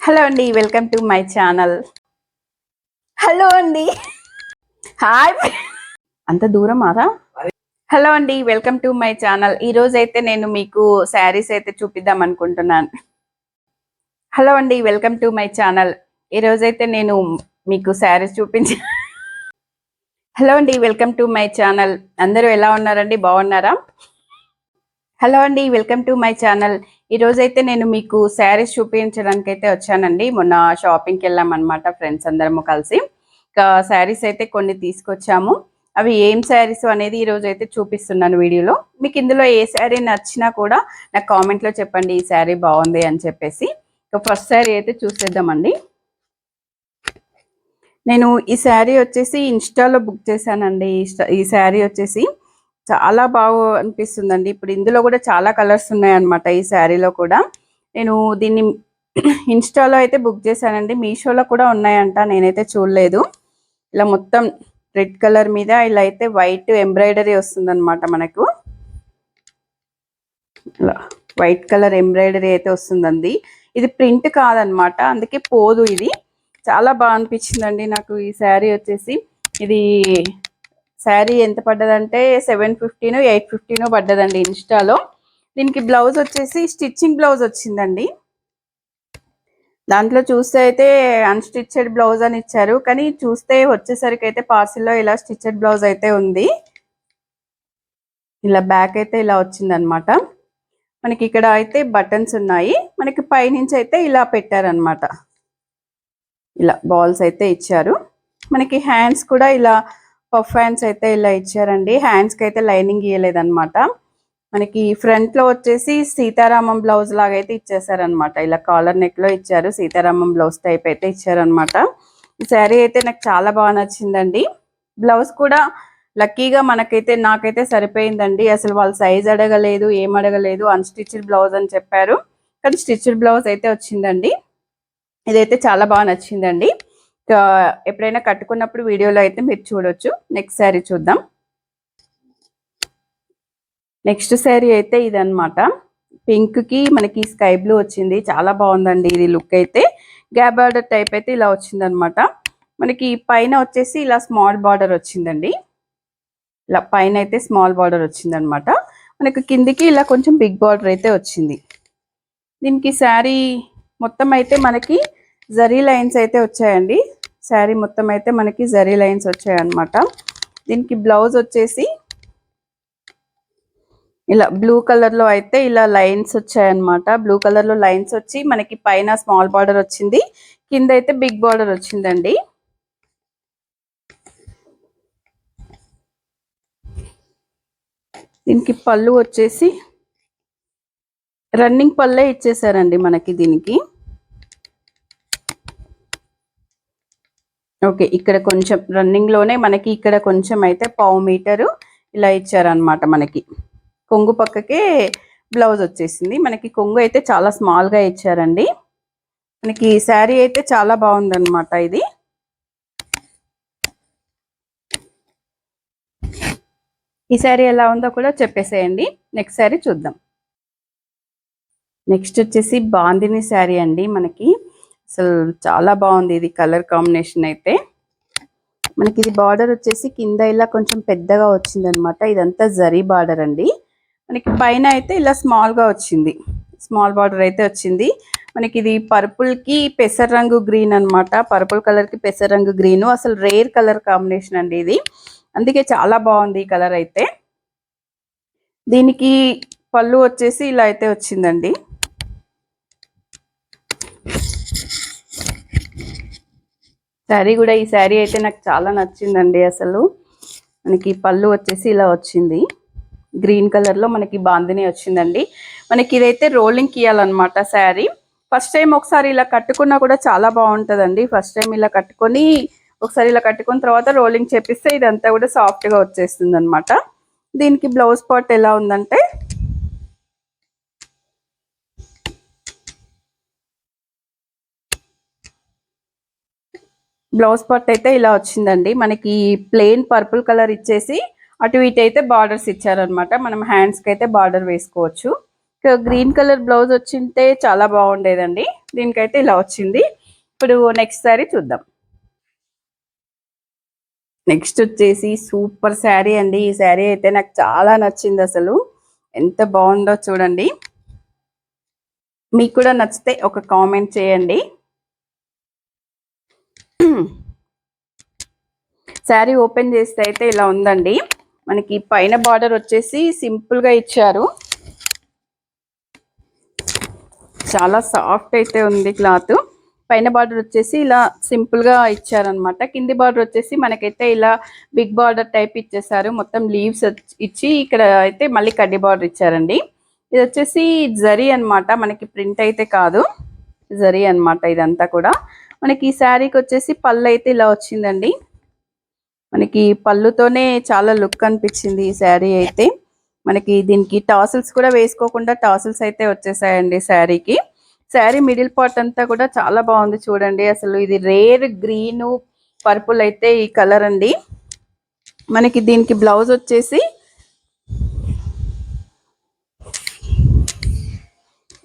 Hello అండి welcome to my channel hello అండి. Hi అంత దూరం ఆరా? హలో అండి వెల్కమ్ టు మై ఛానల్ ఈ అయితే నేను మీకు శారీస్ అయితే చూపిద్దాం అనుకుంటున్నాను. హలో అండి వెల్కమ్ టు మై ఛానల్ ఈ అయితే నేను మీకు శారీస్ చూపించి హలో అండి వెల్కమ్ టు మై ఛానల్ అందరూ ఎలా ఉన్నారండి? బాగున్నారా? హలో అండి వెల్కమ్ టు మై ఛానల్. ఈరోజైతే నేను మీకు శారీస్ చూపించడానికి అయితే వచ్చానండి. మొన్న షాపింగ్కి వెళ్ళాం అనమాట ఫ్రెండ్స్ అందరము కలిసి. ఇంకా శారీస్ అయితే కొన్ని తీసుకొచ్చాము. అవి ఏం శారీస్ అనేది ఈరోజు అయితే చూపిస్తున్నాను వీడియోలో. మీకు ఇందులో ఏ శారీ నచ్చినా కూడా నాకు కామెంట్లో చెప్పండి ఈ శారీ బాగుంది అని చెప్పేసి. ఇంకా ఫస్ట్ శారీ అయితే చూసేద్దామండి. నేను ఈ శారీ వచ్చేసి ఇన్స్టాలో బుక్ చేశానండి. ఈ ఈ శారీ వచ్చేసి చాలా బాగా అనిపిస్తుందండి. ఇప్పుడు ఇందులో కూడా చాలా కలర్స్ ఉన్నాయన్నమాట ఈ శారీలో కూడా. నేను దీన్ని ఇన్స్టాలో అయితే బుక్ చేశానండి. మీషోలో కూడా ఉన్నాయంట నేనైతే చూడలేదు. ఇలా మొత్తం రెడ్ కలర్ మీద ఇలా అయితే వైట్ ఎంబ్రాయిడరీ వస్తుందన్నమాట మనకు. ఇలా వైట్ కలర్ ఎంబ్రాయిడరీ అయితే వస్తుందండి. ఇది ప్రింట్ కాదనమాట అందుకే పోదు ఇది. చాలా బాగా అనిపించిందండి నాకు ఈ శారీ వచ్చేసి. ఇది శారీ ఎంత పడ్డదంటే సెవెన్ ఫిఫ్టీనో ఎయిట్ ఫిఫ్టీనో పడ్డదండి ఇన్స్టాలో. దీనికి బ్లౌజ్ వచ్చేసి స్టిచ్చింగ్ బ్లౌజ్ వచ్చిందండి. దాంట్లో చూస్తే అయితే అన్స్టిచ్డ్ బ్లౌజ్ అని ఇచ్చారు. కానీ చూస్తే వచ్చేసరికి అయితే పార్సిల్లో ఇలా స్టిచ్చెడ్ బ్లౌజ్ అయితే ఉంది. ఇలా బ్యాక్ అయితే ఇలా వచ్చిందనమాట మనకి ఇక్కడ అయితే బటన్స్ ఉన్నాయి. మనకి పైనుంచి అయితే ఇలా పెట్టారనమాట ఇలా బాల్స్ అయితే ఇచ్చారు. మనకి హ్యాండ్స్ కూడా ఇలా పఫ్ హ్యాండ్స్ అయితే ఇలా ఇచ్చారండి. హ్యాండ్స్కి అయితే లైనింగ్ ఇవ్వలేదన్నమాట మనకి ఫ్రంట్లో వచ్చేసి సీతారామం బ్లౌజ్ లాగా అయితే ఇచ్చేసారనమాట ఇలా కాలర్ నెక్లో ఇచ్చారు. సీతారామం బ్లౌజ్ టైప్ అయితే ఇచ్చారనమాట ఈ శారీ అయితే నాకు చాలా బాగా నచ్చిందండి. బ్లౌజ్ కూడా లక్కీగా మనకైతే నాకైతే సరిపోయిందండి. అసలు వాళ్ళు సైజ్ అడగలేదు ఏం అడగలేదు. అన్స్టిచ్డ్ బ్లౌజ్ అని చెప్పారు. కానీ స్టిచ్డ్ బ్లౌజ్ అయితే వచ్చిందండి. ఇదైతే చాలా బాగా నచ్చిందండి. ఎప్పుడైనా కట్టుకున్నప్పుడు వీడియోలో అయితే మీరు చూడొచ్చు. నెక్స్ట్ శారీ చూద్దాం. నెక్స్ట్ శారీ అయితే ఇది పింక్ పింక్కి మనకి స్కై బ్లూ వచ్చింది. చాలా బాగుందండి ఇది లుక్ అయితే. గ్యాప్ బార్డర్ టైప్ అయితే ఇలా వచ్చింది అనమాట మనకి పైన వచ్చేసి ఇలా స్మాల్ బార్డర్ వచ్చిందండి. ఇలా పైన అయితే స్మాల్ బార్డర్ వచ్చింది అనమాట మనకి కిందికి ఇలా కొంచెం బిగ్ బార్డర్ అయితే వచ్చింది. దీనికి శారీ మొత్తం అయితే మనకి జరీ లైన్స్ అయితే వచ్చాయండి. శారీ మొత్తం అయితే మనకి జరీ లైన్స్ వచ్చాయన్నమాట. దీనికి బ్లౌజ్ వచ్చేసి ఇలా బ్లూ కలర్లో అయితే ఇలా లైన్స్ వచ్చాయన్నమాట. బ్లూ కలర్లో లైన్స్ వచ్చి మనకి పైన స్మాల్ బార్డర్ వచ్చింది. కింద అయితే బిగ్ బార్డర్ వచ్చిందండి. దీనికి పళ్ళు వచ్చేసి రన్నింగ్ పళ్ళే ఇచ్చేసారండి మనకి దీనికి. ఓకే ఇక్కడ కొంచెం రన్నింగ్లోనే మనకి ఇక్కడ కొంచెం అయితే పావు మీటరు ఇలా ఇచ్చారనమాట మనకి. కొంగు పక్కకే బ్లౌజ్ వచ్చేసింది. మనకి కొంగు అయితే చాలా స్మాల్గా ఇచ్చారండి. మనకి శారీ అయితే చాలా బాగుందన్నమాట ఇది. ఈ శారీ ఎలా ఉందో కూడా చెప్పేసేయండి. నెక్స్ట్ శారీ చూద్దాం. నెక్స్ట్ వచ్చేసి బాందిని శారీ అండి మనకి. అసలు చాలా బాగుంది ఇది కలర్ కాంబినేషన్ అయితే. మనకి ఇది బార్డర్ వచ్చేసి కింద ఇలా కొంచెం పెద్దగా వచ్చింది అనమాట ఇదంతా జరీ బార్డర్ అండి. మనకి పైన అయితే ఇలా స్మాల్గా వచ్చింది. స్మాల్ బార్డర్ అయితే వచ్చింది. మనకి ఇది పర్పుల్కి పెసర రంగు గ్రీన్ అన్నమాట పర్పుల్ కలర్కి పెసర రంగు గ్రీన్ అసలు రేర్ కలర్ కాంబినేషన్ అండి ఇది. అందుకే చాలా బాగుంది ఈ కలర్ అయితే. దీనికి పళ్ళు వచ్చేసి ఇలా అయితే వచ్చిందండి. శారీ కూడా ఈ శారీ అయితే నాకు చాలా నచ్చిందండి అసలు. మనకి పళ్ళు వచ్చేసి ఇలా వచ్చింది. గ్రీన్ కలర్లో మనకి బాందిని వచ్చిందండి. మనకి ఇదైతే రోలింగ్కి ఇవ్వాలన్నమాట శారీ. ఫస్ట్ టైం ఒకసారి ఇలా కట్టుకున్నా కూడా చాలా బాగుంటుందండి. ఫస్ట్ టైం ఇలా కట్టుకొని ఒకసారి ఇలా కట్టుకున్న తర్వాత రోలింగ్ చేపిస్తే ఇదంతా కూడా సాఫ్ట్గా వచ్చేస్తుంది అనమాట దీనికి బ్లౌజ్ పార్ట్ ఎలా ఉందంటే బ్లౌజ్ పార్ట్ అయితే ఇలా వచ్చిందండి. మనకి ప్లెయిన్ పర్పుల్ కలర్ ఇచ్చేసి అటు ఇటు అయితే బార్డర్స్ ఇచ్చారనమాట మనం హ్యాండ్స్కి అయితే బార్డర్ వేసుకోవచ్చు. గ్రీన్ కలర్ బ్లౌజ్ వచ్చింటే చాలా బాగుండేదండి. దీనికైతే ఇలా వచ్చింది. ఇప్పుడు నెక్స్ట్ శారీ చూద్దాం. నెక్స్ట్ వచ్చేసి సూపర్ శారీ అండి. ఈ శారీ అయితే నాకు చాలా నచ్చింది అసలు. ఎంత బాగుందో చూడండి. మీకు కూడా నచ్చితే ఒక కామెంట్ చేయండి. శారీ ఓపెన్ చేస్తే అయితే ఇలా ఉందండి. మనకి పైన బార్డర్ వచ్చేసి సింపుల్గా ఇచ్చారు. చాలా సాఫ్ట్ అయితే ఉంది క్లాత్. పైన బార్డర్ వచ్చేసి ఇలా సింపుల్గా ఇచ్చారనమాట కింది బార్డర్ వచ్చేసి మనకైతే ఇలా బిగ్ బార్డర్ టైప్ ఇచ్చేసారు. మొత్తం లీవ్స్ ఇచ్చి ఇక్కడ అయితే మళ్ళీ కడ్డీ బార్డర్ ఇచ్చారండి. ఇది వచ్చేసి జరీ అన్నమాట. మనకి ప్రింట్ అయితే కాదు. జరీ అన్నమాట ఇదంతా కూడా. మనకి ఈ శారీకి వచ్చేసి పళ్ళు అయితే ఇలా వచ్చిందండి. మనకి పళ్ళుతోనే చాలా లుక్ అనిపించింది ఈ శారీ అయితే. మనకి దీనికి టాసిల్స్ కూడా వేసుకోకుండా టాసిల్స్ అయితే వచ్చేసాయండి శారీకి. శారీ మిడిల్ పార్ట్ అంతా కూడా చాలా బాగుంది చూడండి. అసలు ఇది రేర్ గ్రీను పర్పుల్ అయితే ఈ కలర్ అండి. మనకి దీనికి బ్లౌజ్ వచ్చేసి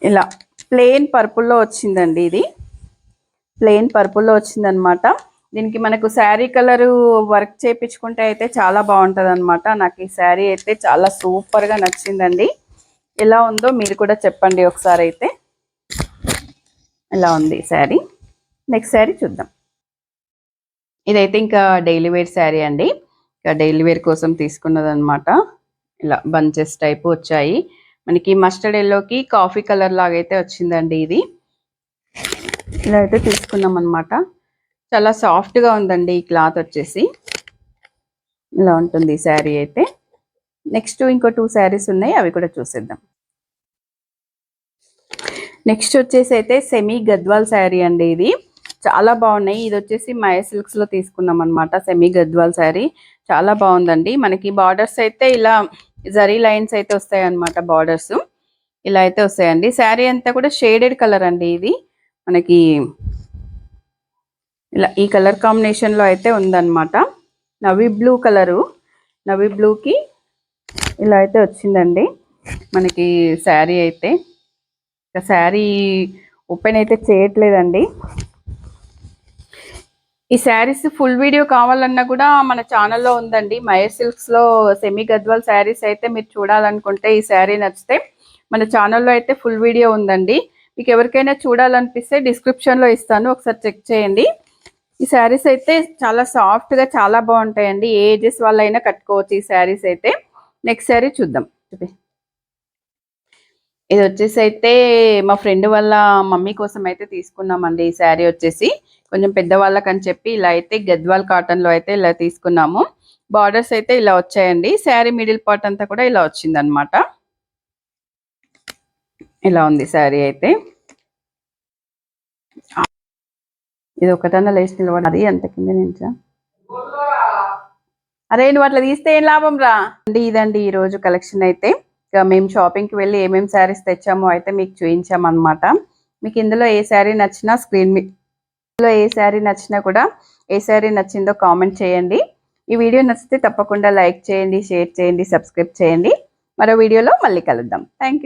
ఇలా ప్లెయిన్ పర్పుల్లో వచ్చిందండి ఇది. ప్లెయిన్ పర్పుల్లో వచ్చిందనమాట. దీనికి మనకు శారీ కలరు వర్క్ చేయించుకుంటే అయితే చాలా బాగుంటుంది అనమాట నాకు ఈ శారీ అయితే చాలా సూపర్గా నచ్చిందండి. ఎలా ఉందో మీరు కూడా చెప్పండి ఒకసారి అయితే. ఎలా ఉంది శారీ? నెక్స్ట్ శారీ చూద్దాం. ఇదైతే ఇంకా డైలీ వేర్ శారీ అండి. ఇంకా డైలీ వేర్ కోసం తీసుకున్నది అనమాట ఇలా బంచెస్ టైపు వచ్చాయి. మనకి మస్టర్డ్ ఎల్లోకి కాఫీ కలర్ లాగా అయితే వచ్చిందండి ఇది. ఇలా అయితే తీసుకున్నాం అనమాట చాలా సాఫ్ట్గా ఉందండి ఈ క్లాత్ వచ్చేసి. ఇలా ఉంటుంది ఈ శారీ అయితే. నెక్స్ట్ ఇంకో టూ శారీస్ ఉన్నాయి అవి కూడా చూసేద్దాం. నెక్స్ట్ వచ్చేసి అయితే సెమీ గద్వాల్ శారీ అండి ఇది. చాలా బాగున్నాయి. ఇది వచ్చేసి మయ సిల్క్స్లో తీసుకున్నాం అనమాట సెమీ గద్వాల్ శారీ. చాలా బాగుందండి. మనకి బార్డర్స్ అయితే ఇలా జరీ లైన్స్ అయితే వస్తాయి అనమాట బార్డర్స్ ఇలా అయితే వస్తాయండి. శారీ అంతా కూడా షేడెడ్ కలర్ అండి ఇది. మనకి ఇలా ఈ కలర్ కాంబినేషన్లో అయితే ఉందన్నమాట. Navy blue colour. నవీ బ్లూకి ఇలా అయితే వచ్చిందండి. మనకి శారీ అయితే. శారీ ఓపెన్ అయితే చేయట్లేదండి. ఈ శారీస్ ఫుల్ వీడియో కావాలన్నా కూడా మన ఛానల్లో ఉందండి. మయర్ సిల్క్స్లో సెమీ గద్వాల్ శారీస్ అయితే మీరు చూడాలనుకుంటే ఈ శారీ నచ్చితే మన ఛానల్లో అయితే ఫుల్ వీడియో ఉందండి. మీకు ఎవరికైనా చూడాలనిపిస్తే డిస్క్రిప్షన్లో ఇస్తాను. ఒకసారి చెక్ చేయండి. ఈ శారీస్ అయితే చాలా సాఫ్ట్గా చాలా బాగుంటాయండి. ఏ ఏజెస్ వాళ్ళైనా కట్టుకోవచ్చు ఈ శారీస్ అయితే. నెక్స్ట్ శారీ చూద్దాం. ఇది వచ్చేసి అయితే మా ఫ్రెండ్ వాళ్ళ మమ్మీ కోసం అయితే తీసుకున్నామండి ఈ శారీ వచ్చేసి. కొంచెం పెద్దవాళ్ళకి అని చెప్పి ఇలా అయితే గద్వాల్ కాటన్లో అయితే ఇలా తీసుకున్నాము. బార్డర్స్ అయితే ఇలా వచ్చాయండి. శారీ మిడిల్ పార్ట్ అంతా కూడా ఇలా వచ్చింది అనమాట ఇలా ఉంది శారీ అయితే. ఇది ఒకటన్నా లేచి నిలబడి అంత కింద నుంచా? అరే నువ్వు అట్లా తీస్తే ఏం లాభం రా? అండి ఇదండి ఈ రోజు కలెక్షన్ అయితే. ఇక మేము షాపింగ్కి వెళ్ళి ఏమేమి శారీస్ తెచ్చామో అయితే మీకు చూపించామన్నమాట మీకు ఇందులో ఏ శారీ నచ్చినా స్క్రీన్ ఇందులో ఏ శారీ నచ్చినా కూడా ఏ శారీ నచ్చిందో కామెంట్ చేయండి. ఈ వీడియో నచ్చితే తప్పకుండా లైక్ చేయండి షేర్ చేయండి సబ్స్క్రైబ్ చేయండి. మరో వీడియోలో మళ్ళీ కలుద్దాం. థ్యాంక్